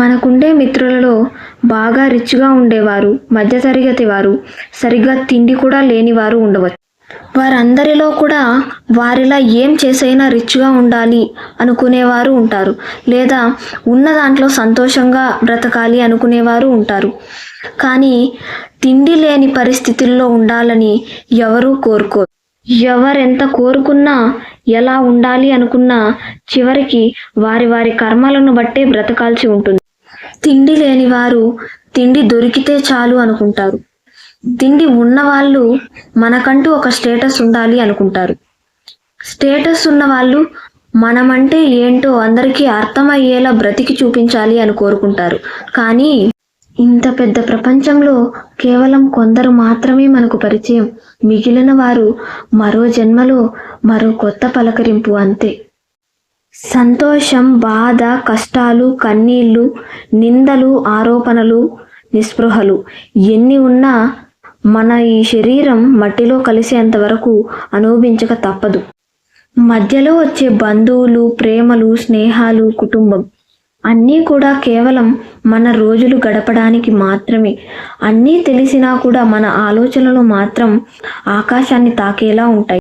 మనకుండే మిత్రులలో బాగా రిచ్గా ఉండేవారు మధ్యతరగతి వారు. సరిగ్గా తిండి కూడా లేనివారు ఉండవచ్చు. వారందరిలో కూడా వారిలా ఏం చేసైనా రిచ్గా ఉండాలి అనుకునేవారు ఉంటారు. లేదా ఉన్న దాంట్లో సంతోషంగా బ్రతకాలి అనుకునేవారు ఉంటారు. కానీ తిండి లేని పరిస్థితుల్లో ఉండాలని ఎవరూ కోరుకోరు. ఎవరెంత కోరుకున్నా ఎలా ఉండాలి అనుకున్నా చివరికి వారి వారి కర్మలను బట్టే బ్రతకాల్సి ఉంటుంది. తిండి లేని వారు తిండి దొరికితే చాలు అనుకుంటారు. తిండి ఉన్నవాళ్ళు మనకంటూ ఒక స్టేటస్ ఉండాలి అనుకుంటారు. స్టేటస్ ఉన్న వాళ్ళు మనమంటే ఏంటో అందరికీ అర్థమయ్యేలా బ్రతికి చూపించాలి అని కోరుకుంటారు. కానీ ఇంత పెద్ద ప్రపంచంలో కేవలం కొందరు మాత్రమే మనకు పరిచయం. మిగిలిన వారు మరో జన్మలో మరో కొత్త పలకరింపు అంతే. సంతోషం బాధ కష్టాలు కన్నీళ్ళు నిందలు ఆరోపణలు నిస్పృహలు ఎన్ని ఉన్నా మన ఈ శరీరం మట్టిలో కలిసేంత వరకు అనుభవించక తప్పదు. మధ్యలో వచ్చే బంధువులు ప్రేమలు స్నేహాలు కుటుంబం అన్నీ కూడా కేవలం మన రోజులు గడపడానికి మాత్రమే. అన్నీ తెలిసినా కూడా మన ఆలోచనలు మాత్రం ఆకాశాన్ని తాకేలా ఉంటాయి.